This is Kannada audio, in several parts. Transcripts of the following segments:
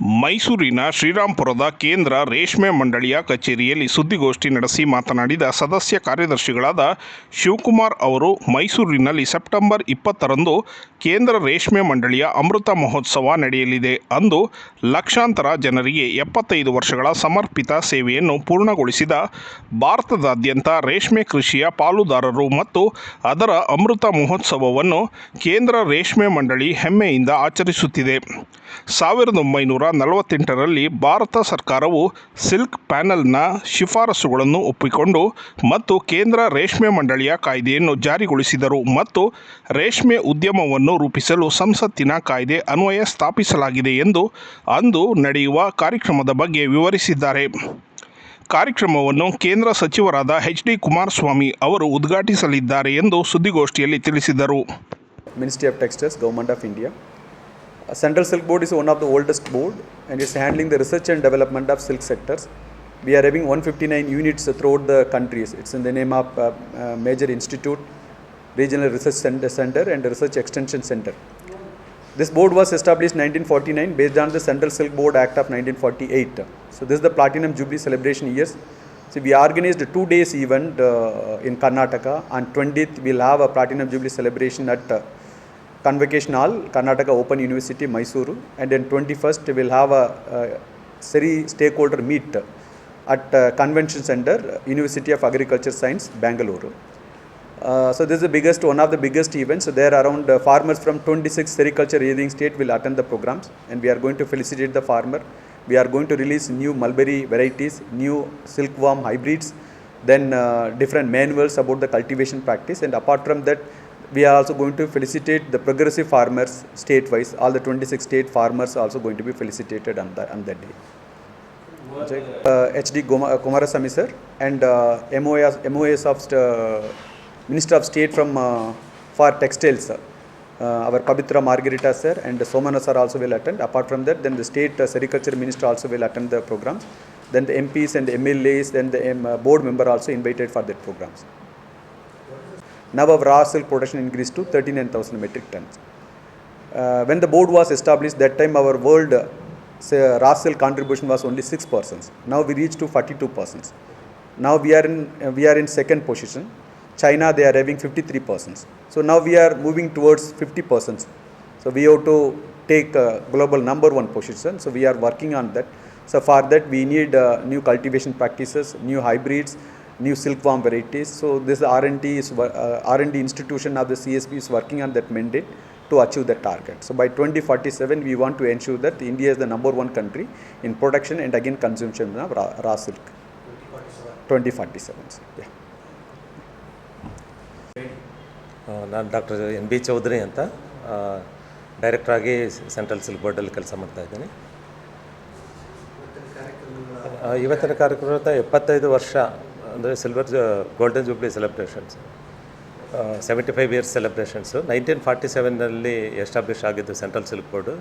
ಮೈಸೂರಿನ ಶ್ರೀರಾಂಪುರದ ಕೇಂದ್ರ ರೇಷ್ಮೆ ಮಂಡಳಿಯ ಕಚೇರಿಯಲ್ಲಿ ಸುದ್ದಿಗೋಷ್ಠಿ ನಡೆಸಿ ಮಾತನಾಡಿದ ಸದಸ್ಯ ಕಾರ್ಯದರ್ಶಿಗಳಾದ ಶಿವಕುಮಾರ್ ಅವರು, ಮೈಸೂರಿನಲ್ಲಿ ಸೆಪ್ಟೆಂಬರ್ ಇಪ್ಪತ್ತರಂದು ಕೇಂದ್ರ ರೇಷ್ಮೆ ಮಂಡಳಿಯ ಅಮೃತ ಮಹೋತ್ಸವ ನಡೆಯಲಿದೆ ಅಂದು ಲಕ್ಷಾಂತರ ಜನರಿಗೆ ಎಪ್ಪತ್ತೈದು ವರ್ಷಗಳ ಸಮರ್ಪಿತ ಸೇವೆಯನ್ನು ಪೂರ್ಣಗೊಳಿಸಿದ ಭಾರತದಾದ್ಯಂತ ರೇಷ್ಮೆ ಕೃಷಿಯ ಪಾಲುದಾರರು ಮತ್ತು ಅದರ ಅಮೃತ ಮಹೋತ್ಸವವನ್ನು ಕೇಂದ್ರ ರೇಷ್ಮೆ ಮಂಡಳಿ ಹೆಮ್ಮೆಯಿಂದ ಆಚರಿಸುತ್ತಿದೆ. ಸಾವಿರದ ಒಂಬೈನೂರ ನಲವತ್ತೆಂಟರಲ್ಲಿ ಭಾರತ ಸರ್ಕಾರವು ಸಿಲ್ಕ್ ಪ್ಯಾನಲ್ನ ಶಿಫಾರಸುಗಳನ್ನು ಒಪ್ಪಿಕೊಂಡು ಮತ್ತು ಕೇಂದ್ರ ರೇಷ್ಮೆ ಮಂಡಳಿಯ ಕಾಯ್ದೆಯನ್ನು ಜಾರಿಗೊಳಿಸಿದರು ಮತ್ತು ರೇಷ್ಮೆ ಉದ್ಯಮವನ್ನು ರೂಪಿಸಲು ಸಂಸತ್ತಿನ ಕಾಯ್ದೆ ಅನ್ವಯ ಸ್ಥಾಪಿಸಲಾಗಿದೆ ಎಂದು ಅಂದು ನಡೆಯುವ ಕಾರ್ಯಕ್ರಮದ ಬಗ್ಗೆ ವಿವರಿಸಿದ್ದಾರೆ ಕಾರ್ಯಕ್ರಮವನ್ನು ಕೇಂದ್ರ ಸಚಿವರಾದ ಎಚ್ ಡಿ ಕುಮಾರಸ್ವಾಮಿ ಅವರು ಉದ್ಘಾಟಿಸಲಿದ್ದಾರೆ ಎಂದು ಸುದ್ದಿಗೋಷ್ಠಿಯಲ್ಲಿ ತಿಳಿಸಿದರು ministry of textiles government of India. Central Silk Board is one of the oldest board and it's handling the research and development of silk sectors. We are having 159 units throughout the countries. It's in the name of uh, uh, major institute, regional research center, center and research extension center. This board was established 1949 based on the Central Silk Board Act of 1948. So this is the Platinum Jubilee celebration years. So we organized a two days event uh, in Karnataka. On 20th we'll have a Platinum Jubilee celebration at uh, Convocation Hall, Karnataka Open University, Mysuru. And then 21st we'll have a, uh Seri stakeholder meet at uh, Convention Center, University of Agriculture Science, Bangalore. Uh, so this is the biggest, one of the biggest events. So there are around uh, farmers from 26 sericulture raising state will attend the programs, and we are going to felicitate the farmer. We are going to release new mulberry varieties, new silkworm hybrids, then uh, different manuals about the cultivation practice, and apart from that, we are also going to felicitate the progressive farmers state-wise. All the 26 state farmers are also going to be felicitated on that on that day. Uh, HD uh, Kumarasamy sir and uh, MOAS, MOAS of uh, Minister of State from uh, for textiles. Uh, our Pabitra Margarita sir and Somana sir also will attend. Apart from that, then the state uh, sericulture minister also will attend the programs. Then the MPs and the MLAs, then the uh, board member also invited for that programs. Now our raw silk production increased to 39,000 metric tons. Uh, when the board was established, that time our world uh, raw silk contribution was only 6%. Now we reached to 42%. Now we are in uh, we are in second position. China they are having 53%. So now we are moving towards 50%. So we have to take uh, global number one position. So we are working on that. So for that we need uh, new cultivation practices, new hybrids, new silkworm varieties. So this R&D is uh, R&D institution of the CSB is working on that mandate to achieve that target. So by 2047 we want to ensure that India is the number one country in production and again consumption of raw, raw silk. 2047. 2047. Yeah. ನಾನು ಡಾಕ್ಟರ್ ಎನ್ ಬಿ ಚೌಧರಿ ಅಂತ ಡೈರೆಕ್ಟ್ರಾಗಿ ಸೆಂಟ್ರಲ್ ಸಿಲ್ಕ್ ಬೋರ್ಡಲ್ಲಿ ಕೆಲಸ ಮಾಡ್ತಾ ಇದ್ದೀನಿ ಇವತ್ತಿನ ಕಾರ್ಯಕ್ರಮದ ಎಪ್ಪತ್ತೈದು ವರ್ಷ ಅಂದರೆ silver golden jubilee celebrations seventy five years celebrations nineteen forty ಸೆವೆನ್ನಲ್ಲಿ establish ಆಗಿದ್ದು ಸೆಂಟ್ರಲ್ ಸಿಲ್ಕ್ ಬೋರ್ಡು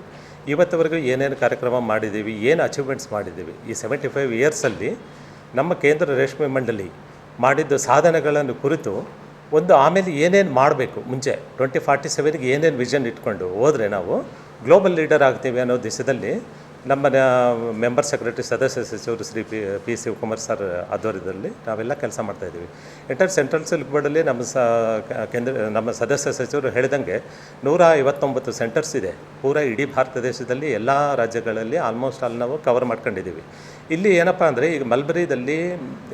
ಇವತ್ತವರೆಗೂ ಏನೇನು ಕಾರ್ಯಕ್ರಮ ಮಾಡಿದ್ದೀವಿ, ಏನು ಅಚೀವ್ಮೆಂಟ್ಸ್ ಮಾಡಿದ್ದೀವಿ, ಈ ಸೆವೆಂಟಿ ಫೈವ್ ಇಯರ್ಸಲ್ಲಿ ನಮ್ಮ ಕೇಂದ್ರ ರೇಷ್ಮೆ ಮಂಡಳಿ ಮಾಡಿದ್ದು ಸಾಧನೆಗಳನ್ನು ಕುರಿತು ಒಂದು ಆಮೇಲೆ ಏನೇನು ಮಾಡಬೇಕು ಮುಂಚೆ ಟ್ವೆಂಟಿ ಫಾರ್ಟಿ ಸೆವೆನ್ಗೆ ಏನೇನು ವಿಷನ್ ಇಟ್ಕೊಂಡು ಹೋದರೆ ನಾವು ಗ್ಲೋಬಲ್ ಲೀಡರ್ ಆಗ್ತೀವಿ ಅನ್ನೋ ದಿಶದಲ್ಲಿ ನಮ್ಮ ಮೆಂಬರ್ ಸೆಕ್ರೆಟರಿ ಸದಸ್ಯ ಸಚಿವರು Shri P P Shivakumar sir ಆಧ್ವರ್ಯದಲ್ಲಿ ನಾವೆಲ್ಲ ಕೆಲಸ ಮಾಡ್ತಾಯಿದ್ದೀವಿ ಎಂಟರ್ ಸೆಂಟ್ರಲ್ ಸಿಲ್ಕ್ ಬೋರ್ಡಲ್ಲಿ ನಮ್ಮ ಸ ಕೇಂದ್ರ, ನಮ್ಮ ಸದಸ್ಯ ಸಚಿವರು ಹೇಳಿದಂಗೆ ನೂರ ಐವತ್ತೊಂಬತ್ತು ಸೆಂಟರ್ಸ್ ಇದೆ. ಪೂರ ಇಡೀ ಭಾರತ ದೇಶದಲ್ಲಿ ಎಲ್ಲ ರಾಜ್ಯಗಳಲ್ಲಿ ಆಲ್ಮೋಸ್ಟ್ ಆಲ್ ನಾವು ಕವರ್ ಮಾಡ್ಕೊಂಡಿದ್ದೀವಿ. ಇಲ್ಲಿ ಏನಪ್ಪ ಅಂದರೆ ಈಗ ಮಲ್ಬರಿದಲ್ಲಿ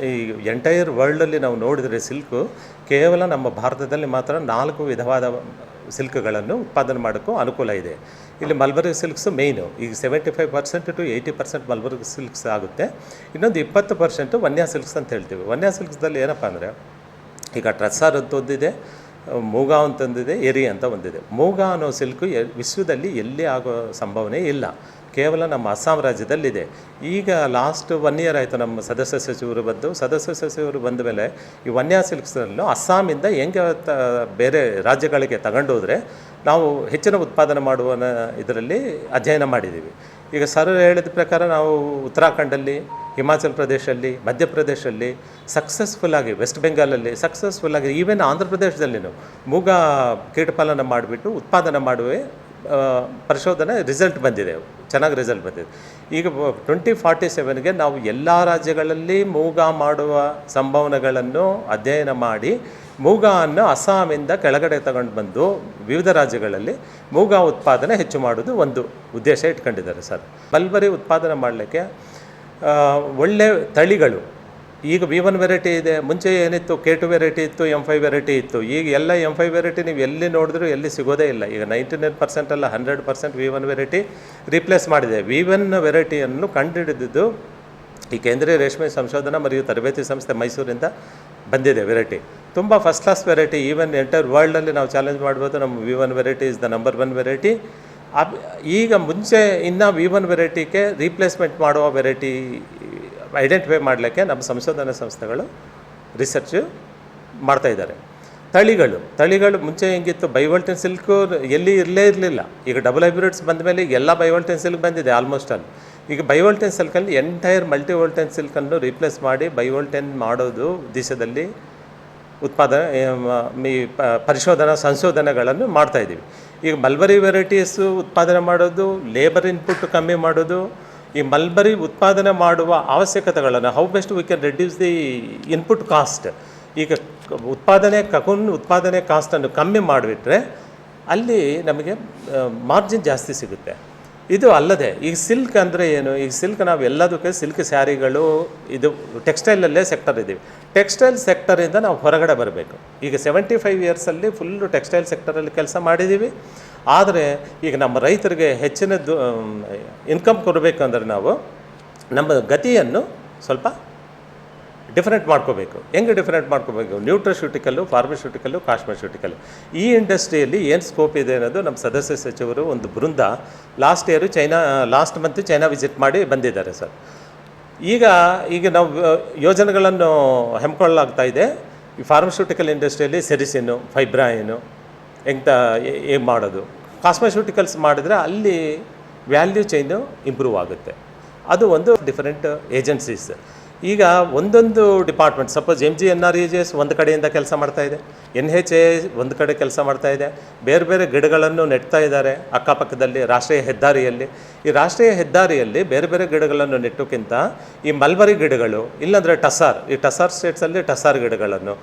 ಈ ಎಂಟೈರ್ ವರ್ಲ್ಡಲ್ಲಿ ನಾವು ನೋಡಿದರೆ ಸಿಲ್ಕು ಕೇವಲ ನಮ್ಮ ಭಾರತದಲ್ಲಿ ಮಾತ್ರ ನಾಲ್ಕು ವಿಧವಾದ ಸಿಲ್ಕ್ಗಳನ್ನು ಉತ್ಪಾದನೆ ಮಾಡೋಕ್ಕೂ ಅನುಕೂಲ ಇದೆ. ಇಲ್ಲಿ ಮಲ್ಬರಿ ಸಿಲ್ಕ್ಸ್ ಮೇಯ್ನು ಈಗ seventy five percent to eighty percent mulberry silks ಆಗುತ್ತೆ. ಇನ್ನೊಂದು ಇಪ್ಪತ್ತು ಪರ್ಸೆಂಟು ವನ್ಯಾ ಸಿಲ್ಕ್ಸ್ ಅಂತ ಹೇಳ್ತೀವಿ. ವನ್ಯಾ ಸಿಲ್ಕ್ಸ್ದಲ್ಲಿ ಏನಪ್ಪ ಅಂದರೆ, ಈಗ ಟ್ರಸ್ಸಾರ್ ಅಂತ ಒಂದಿದೆ ಮೂಗಾ ಅಂತಂದಿದೆ ಎರಿ ಅಂತ ಒಂದಿದೆ. ಮೂಗಾ ಅನ್ನೋ ಸಿಲ್ಕು ವಿಶ್ವದಲ್ಲಿ ಎಲ್ಲಿ ಆಗೋ ಸಂಭಾವನೆ ಇಲ್ಲ. ಕೇವಲ ನಮ್ಮ ಅಸ್ಸಾಂ ರಾಜ್ಯದಲ್ಲಿದೆ. ಈಗ ಲಾಸ್ಟ್ ಒನ್ ಇಯರ್ ಆಯಿತು ನಮ್ಮ ಸದಸ್ಯ ಸಚಿವರು ಬಂದು. ಸದಸ್ಯ ಸಚಿವರು ಬಂದ ಮೇಲೆ ಈ ವನ್ಯಾ ಸಿಲ್ಕ್ಸನ್ನು ಅಸ್ಸಾಮಿಂದ ಹೆಂಗೆ ತ, ಬೇರೆ ರಾಜ್ಯಗಳಿಗೆ ತಗೊಂಡೋದ್ರೆ ನಾವು ಹೆಚ್ಚಿನ ಉತ್ಪಾದನೆ ಮಾಡುವ ಇದರಲ್ಲಿ ಅಧ್ಯಯನ ಮಾಡಿದ್ದೀವಿ. ಈಗ ಸರ್ ಹೇಳಿದ ಪ್ರಕಾರ ನಾವು ಉತ್ತರಾಖಂಡಲ್ಲಿ, ಹಿಮಾಚಲ್ ಪ್ರದೇಶಲ್ಲಿ ಮಧ್ಯಪ್ರದೇಶಲ್ಲಿ ಸಕ್ಸಸ್ಫುಲ್ಲಾಗಿ ವೆಸ್ಟ್ ಬೆಂಗಾಲಲ್ಲಿ ಸಕ್ಸಸ್ಫುಲ್ಲಾಗಿ ಈವನ್ ಆಂಧ್ರ ಪ್ರದೇಶದಲ್ಲಿನೂ ಮೂಗ ಕೀಟಪಾಲನ ಮಾಡಿಬಿಟ್ಟು ಉತ್ಪಾದನೆ ಮಾಡುವೆ ಪರಿಶೋಧನೆ ರಿಸಲ್ಟ್ ಬಂದಿದೆ. ಚೆನ್ನಾಗಿ ರಿಸಲ್ಟ್ ಬಂದಿದೆ ಈಗ ಟ್ವೆಂಟಿ ಫಾರ್ಟಿ ಸೆವೆನ್ಗೆ ನಾವು ಎಲ್ಲ ರಾಜ್ಯಗಳಲ್ಲಿ ಮೂಗ ಮಾಡುವ ಸಂಭಾವನೆಗಳನ್ನು ಅಧ್ಯಯನ ಮಾಡಿ ಮೂಗವನ್ನು ಅಸ್ಸಾಮಿಂದ ಕೆಳಗಡೆ ತಗೊಂಡು ಬಂದು ವಿವಿಧ ರಾಜ್ಯಗಳಲ್ಲಿ ಮೂಗ ಉತ್ಪಾದನೆ ಹೆಚ್ಚು ಮಾಡೋದು ಒಂದು ಉದ್ದೇಶ ಇಟ್ಕೊಂಡಿದ್ದಾರೆ ಸರ್. ಮಲ್ಬರಿ ಉತ್ಪಾದನೆ ಮಾಡಲಿಕ್ಕೆ ಒಳ್ಳೆ ತಳಿಗಳು ಈಗ ವಿ ಒನ್ ವೆರೈಟಿ ಇದೆ, ಮುಂಚೆ ಏನಿತ್ತು ಕೆ ಟು ವೆರೈಟಿ ಇತ್ತು ಎಂ ಫೈವ್ ವೆರೈಟಿ ಇತ್ತು. ಈಗ ಎಲ್ಲ ಎಂ ಫೈವ್ ವೆರೈಟಿ ನೀವು ಎಲ್ಲಿ ನೋಡಿದ್ರೂ ಎಲ್ಲಿ ಸಿಗೋದೇ ಇಲ್ಲ. ಈಗ ನೈಂಟಿ ನೈನ್ ಪರ್ಸೆಂಟ್ ಅಲ್ಲ hundred percent V one variety replace ಮಾಡಿದೆ. ವಿ ಒನ್ ವೆರೈಟಿಯನ್ನು ಕಂಡುಹಿಡಿದಿದ್ದು ಈ ಕೇಂದ್ರೀಯ ರೇಷ್ಮೆ ಸಂಶೋಧನಾ ಮರಿಯು ತರಬೇತಿ ಸಂಸ್ಥೆ ಮೈಸೂರಿಂದ ಬಂದಿದೆ ವೆರೈಟಿ ತುಂಬ first class variety even entire ವರ್ಲ್ಡಲ್ಲಿ ನಾವು ಚಾಲೆಂಜ್ ಮಾಡ್ಬೋದು, ನಮ್ಮ V one variety is the number one variety ಈಗ ಮುಂಚೆ ಇನ್ನು ವಿ ಒನ್ ವೆರೈಟಿಗೆ ರೀಪ್ಲೇಸ್ಮೆಂಟ್ ಮಾಡುವ ವೆರೈಟಿ ಐಡೆಂಟಿಫೈ ಮಾಡಲಿಕ್ಕೆ ನಮ್ಮ ಸಂಶೋಧನಾ ಸಂಸ್ಥೆಗಳು ರಿಸರ್ಚ್ ಮಾಡ್ತಾಯಿದ್ದಾರೆ ತಳಿಗಳು ತಳಿಗಳು ಮುಂಚೆ ಹೆಂಗಿತ್ತು? ಬೈವಲ್ಟಿನ್ ಸಿಲ್ಕು ಎಲ್ಲಿ ಇರಲೇ ಇರಲಿಲ್ಲ. ಈಗ ಡಬಲ್ ಹೈಬ್ರಿಡ್ಸ್ ಬಂದ ಮೇಲೆ ಎಲ್ಲ ಬೈವಲ್ಟಿನ್ ಸಿಲ್ಕ್ ಬಂದಿದೆ ಆಲ್ಮೋಸ್ಟ್ ಅಲ್ಲಿ ಈಗ ಬೈವಲ್ಟೆನ್ ಸಿಲ್ಕಲ್ಲಿ ಎಂಟೈರ್ ಮಲ್ಟಿ ವೋಲ್ಟೆನ್ ಸಿಲ್ಕನ್ನು ರೀಪ್ಲೇಸ್ ಮಾಡಿ ಬೈವೋಲ್ಟೆನ್ ಮಾಡೋದು ದೇಶದಲ್ಲಿ ಉತ್ಪಾದನೆ ಈ ಪರಿಶೋಧನಾ ಸಂಶೋಧನೆಗಳನ್ನು ಮಾಡ್ತಾಯಿದ್ದೀವಿ ಈಗ ಮಲ್ಬರಿ ವೆರೈಟೀಸು ಉತ್ಪಾದನೆ ಮಾಡೋದು ಲೇಬರ್ ಇನ್ಪುಟ್ ಕಮ್ಮಿ ಮಾಡೋದು ಈ ಮಲ್ಬರಿ ಉತ್ಪಾದನೆ ಮಾಡುವ ಅವಶ್ಯಕತೆಗಳನ್ನು how best we can reduce the input cost ಈಗ ಉತ್ಪಾದನೆ, ಕಕುನ್ ಉತ್ಪಾದನೆ ಕಾಸ್ಟನ್ನು ಕಮ್ಮಿ ಮಾಡಿಬಿಟ್ರೆ ಅಲ್ಲಿ ನಮಗೆ ಮಾರ್ಜಿನ್ ಜಾಸ್ತಿ ಸಿಗುತ್ತೆ. ಇದು ಅಲ್ಲದೆ ಈಗ ಸಿಲ್ಕ್ ಅಂದರೆ ಏನು? ಈಗ ಸಿಲ್ಕ್ ನಾವು ಎಲ್ಲದಕ್ಕೆ ಸಿಲ್ಕ್ ಸ್ಯಾರಿಗಳು, ಇದು ಟೆಕ್ಸ್ಟೈಲಲ್ಲೇ ಸೆಕ್ಟರ್ ಇದ್ದೀವಿ. ಟೆಕ್ಸ್ಟೈಲ್ ಸೆಕ್ಟರಿಂದ ನಾವು ಹೊರಗಡೆ ಬರಬೇಕು. ಈಗ ಸೆವೆಂಟಿ ಫೈವ್ ಇಯರ್ಸಲ್ಲಿ ಫುಲ್ಲು ಟೆಕ್ಸ್ಟೈಲ್ ಸೆಕ್ಟರಲ್ಲಿ ಕೆಲಸ ಮಾಡಿದ್ದೀವಿ. ಆದರೆ ಈಗ ನಮ್ಮ ರೈತರಿಗೆ ಹೆಚ್ಚಿನ ಇನ್ಕಮ್ ಕೊಡಬೇಕಂದ್ರೆ ನಾವು ನಮ್ಮ ಗತಿಯನ್ನು ಸ್ವಲ್ಪ ಡಿಫರೆಂಟ್ ಮಾಡ್ಕೋಬೇಕು. ಹೆಂಗೆ ಡಿಫರೆಂಟ್ ಮಾಡ್ಕೋಬೇಕು? ನ್ಯೂಟ್ರಶ್ಯೂಟಿಕಲ್ಲು ಫಾರ್ಮಸ್ಯೂಟಿಕಲ್ಲು ಕಾಸ್ಮೆಸ್ಯೂಟಿಕಲ್ಲು ಈ ಇಂಡಸ್ಟ್ರಿಯಲ್ಲಿ ಏನು ಸ್ಕೋಪ್ ಇದೆ ಅನ್ನೋದು ನಮ್ಮ ಸದಸ್ಯ ಸಚಿವರು ಒಂದು Brinda last year China last month China visit ಮಾಡಿ ಬಂದಿದ್ದಾರೆ ಸರ್. ಈಗ ಈಗ ನಾವು ಯೋಜನೆಗಳನ್ನು ಹಮ್ಮಿಕೊಳ್ಳಲಾಗ್ತಾ ಇದೆ. ಈ ಫಾರ್ಮಸ್ಯೂಟಿಕಲ್ ಇಂಡಸ್ಟ್ರಿಯಲ್ಲಿ ಸೆರಿಸಿನು ಫೈಬ್ರಾಯಿನು ಹೆಂಗೆ ಏನು ಮಾಡೋದು? ಕಾಸ್ಮೆಸ್ಯೂಟಿಕಲ್ಸ್ ಮಾಡಿದ್ರೆ ಅಲ್ಲಿ ವ್ಯಾಲ್ಯೂ ಚೈನು ಇಂಪ್ರೂವ್ ಆಗುತ್ತೆ. ಅದು ಒಂದು ಡಿಫರೆಂಟ್ ಏಜೆನ್ಸೀಸ್ ಈಗ ಒಂದೊಂದು department suppose M G N R E G S ಒಂದು ಕಡೆಯಿಂದ ಕೆಲಸ ಮಾಡ್ತಾ ಇದೆ ಎನ್ ಹೆಚ್ ಎ ಒಂದು ಕಡೆ ಕೆಲಸ ಮಾಡ್ತಾ ಇದೆ, ಬೇರೆ ಬೇರೆ ಗಿಡಗಳನ್ನು ನೆಡ್ತಾ ಇದ್ದಾರೆ ಅಕ್ಕಪಕ್ಕದಲ್ಲಿ, ರಾಷ್ಟ್ರೀಯ ಹೆದ್ದಾರಿಯಲ್ಲಿ. ಈ ರಾಷ್ಟ್ರೀಯ ಹೆದ್ದಾರಿಯಲ್ಲಿ ಬೇರೆ ಬೇರೆ ಗಿಡಗಳನ್ನು ನೆಟ್ಟೋಕ್ಕಿಂತ ಈ ಮಲ್ಬರಿ ಗಿಡಗಳು, ಇಲ್ಲಾಂದರೆ ಟಸಾರ್, ಈ ಟಸಾರ್ ಸ್ಟೇಟ್ಸಲ್ಲಿ ಟಸಾರ್ ಗಿಡಗಳನ್ನು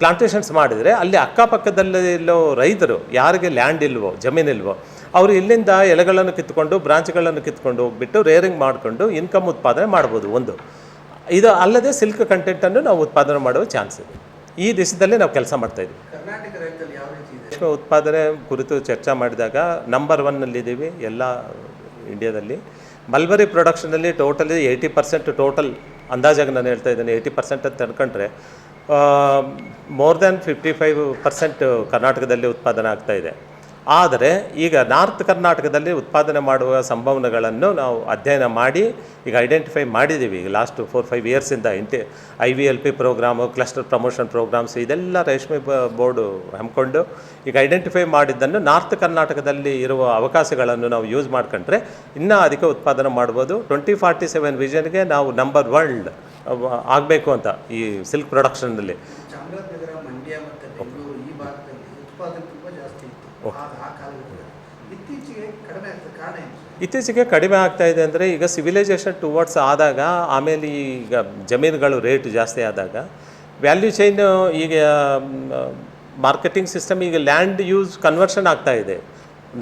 ಪ್ಲಾಂಟೇಷನ್ಸ್ ಮಾಡಿದರೆ ಅಲ್ಲಿ ಅಕ್ಕಪಕ್ಕದಲ್ಲಿರೋ ರೈತರು, ಯಾರಿಗೆ ಲ್ಯಾಂಡ್ ಇಲ್ವೋ ಜಮೀನಿಲ್ವೋ ಅವರು ಇಲ್ಲಿಂದ ಎಲೆಗಳನ್ನು ಕಿತ್ಕೊಂಡು ಬ್ರಾಂಚ್ಗಳನ್ನು ಕಿತ್ಕೊಂಡು ಹೋಗ್ಬಿಟ್ಟು ರೇರಿಂಗ್ ಮಾಡಿಕೊಂಡು ಇನ್ಕಮ್ ಉತ್ಪಾದನೆ ಮಾಡ್ಬೋದು ಒಂದು. ಇದು ಅಲ್ಲದೆ ಸಿಲ್ಕ್ ಕಂಟೆಂಟನ್ನು ನಾವು ಉತ್ಪಾದನೆ ಮಾಡುವ ಚಾನ್ಸ್ ಇದೆ. ಈ ದೇಶದಲ್ಲೇ ನಾವು ಕೆಲಸ ಮಾಡ್ತಾಯಿದ್ದೀವಿ ರೇಷ್ಮೆ ಉತ್ಪಾದನೆ ಕುರಿತು ಚರ್ಚೆ ಮಾಡಿದಾಗ ನಂಬರ್ ಒನ್ನಲ್ಲಿದ್ದೀವಿ ಎಲ್ಲ ಇಂಡಿಯಾದಲ್ಲಿ ಮಲ್ಬರಿ ಪ್ರೊಡಕ್ಷನಲ್ಲಿ ಟೋಟಲಿ ಏಯ್ಟಿ ಪರ್ಸೆಂಟ್ ಟೋಟಲ್ ಅಂದಾಜಾಗಿ ನಾನು ಹೇಳ್ತಾ ಇದ್ದೀನಿ ಏಯ್ಟಿ ಪರ್ಸೆಂಟ್ ಅಂತ ಅನ್ಕೊಂಡ್ರೆ more than fifty five percent ಕರ್ನಾಟಕದಲ್ಲಿ ಉತ್ಪಾದನೆ ಆಗ್ತಾ ಇದೆ. ಆದರೆ ಈಗ ನಾರ್ತ್ ಕರ್ನಾಟಕದಲ್ಲಿ ಉತ್ಪಾದನೆ ಮಾಡುವ ಸಂಭವನೆಗಳನ್ನು ನಾವು ಅಧ್ಯಯನ ಮಾಡಿ, ಈಗ ಐಡೆಂಟಿಫೈ ಮಾಡಿದ್ದೀವಿ. ಈಗ ಲಾಸ್ಟ್ ಫೋರ್ ಫೈವ್ ಇಯರ್ಸಿಂದ ಇಂಟಿ I V L P program cluster promotion programs ಇದೆಲ್ಲ ರೇಷ್ಮೆ ಬೋರ್ಡು ಹಮ್ಮಿಕೊಂಡು ಈಗ ಐಡೆಂಟಿಫೈ ಮಾಡಿದ್ದನ್ನು ನಾರ್ತ್ ಕರ್ನಾಟಕದಲ್ಲಿ ಇರುವ ಅವಕಾಶಗಳನ್ನು ನಾವು ಯೂಸ್ ಮಾಡ್ಕೊಂಡ್ರೆ, ಇನ್ನೂ ಅಧಿಕ ಉತ್ಪಾದನೆ ಮಾಡ್ಬೋದು. ಟ್ವೆಂಟಿ ಫಾರ್ಟಿ ಸೆವೆನ್ ವಿಷನ್ಗೆ ನಾವು ನಂಬರ್ ವರ್ಲ್ಡ್ ಆಗಬೇಕು ಅಂತ ಈ ಸಿಲ್ಕ್ ಪ್ರೊಡಕ್ಷನ್ನಲ್ಲಿ. ಚಾಮರಾಜನಗರ ಮಂಡ್ಯ ಮತ್ತು ಬೆಂಗಳೂರು ಈ ಭಾಗದಲ್ಲಿ ಉತ್ಪಾದನೆ ತುಂಬ ಜಾಸ್ತಿ ಇತ್ತು. ಆ ಆ ಕಾಲದಲ್ಲಿ ಇತ್ತೀಚೆಗೆ ಕಡಿಮೆ ಆಗ್ತದೆ. ಕಾರಣ? ಇತ್ತೀಚೆಗೆ ಕಡಿಮೆ ಆಗ್ತಾ ಇದೆ ಅಂದರೆ ಈಗ ಸಿವಿಲೈಸೇಷನ್ ಟುವರ್ಡ್ಸ್ ಆದಾಗ ಆಮೇಲೆ ಈಗ ಜಮೀನುಗಳು ರೇಟ್ ಜಾಸ್ತಿ ಆದಾಗ ವ್ಯಾಲ್ಯೂ ಚೈನ್ ಈಗ ಮಾರ್ಕೆಟಿಂಗ್ ಸಿಸ್ಟಮ್ ಈಗ ಲ್ಯಾಂಡ್ ಯೂಸ್ ಕನ್ವರ್ಷನ್ ಆಗ್ತಾ ಇದೆ.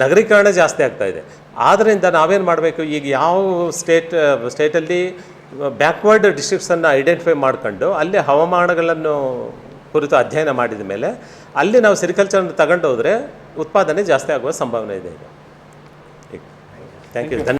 ನಗರೀಕರಣ ಜಾಸ್ತಿ ಆಗ್ತಾ ಇದೆ. ಆದ್ದರಿಂದ ನಾವೇನು ಮಾಡಬೇಕು? ಈಗ ಯಾವ ಸ್ಟೇಟ್ ಸ್ಟೇಟಲ್ಲಿ ಬ್ಯಾಕ್ವರ್ಡ್ ಡಿಸ್ಟ್ರಿಕ್ಟ್ಸನ್ನು ಐಡೆಂಟಿಫೈ ಮಾಡ್ಕೊಂಡು ಅಲ್ಲಿ ಹವಾಮಾನಗಳನ್ನು ಕುರಿತು ಅಧ್ಯಯನ ಮಾಡಿದ ಮೇಲೆ ಅಲ್ಲಿ ನಾವು ಸಿರಿಕಲ್ಚರನ್ನು ತಗೊಂಡು ಹೋದರೆ ಉತ್ಪಾದನೆ ಜಾಸ್ತಿ ಆಗುವ ಸಂಭಾವನೆ ಇದೆ ಈಗ. Thank you Dhanya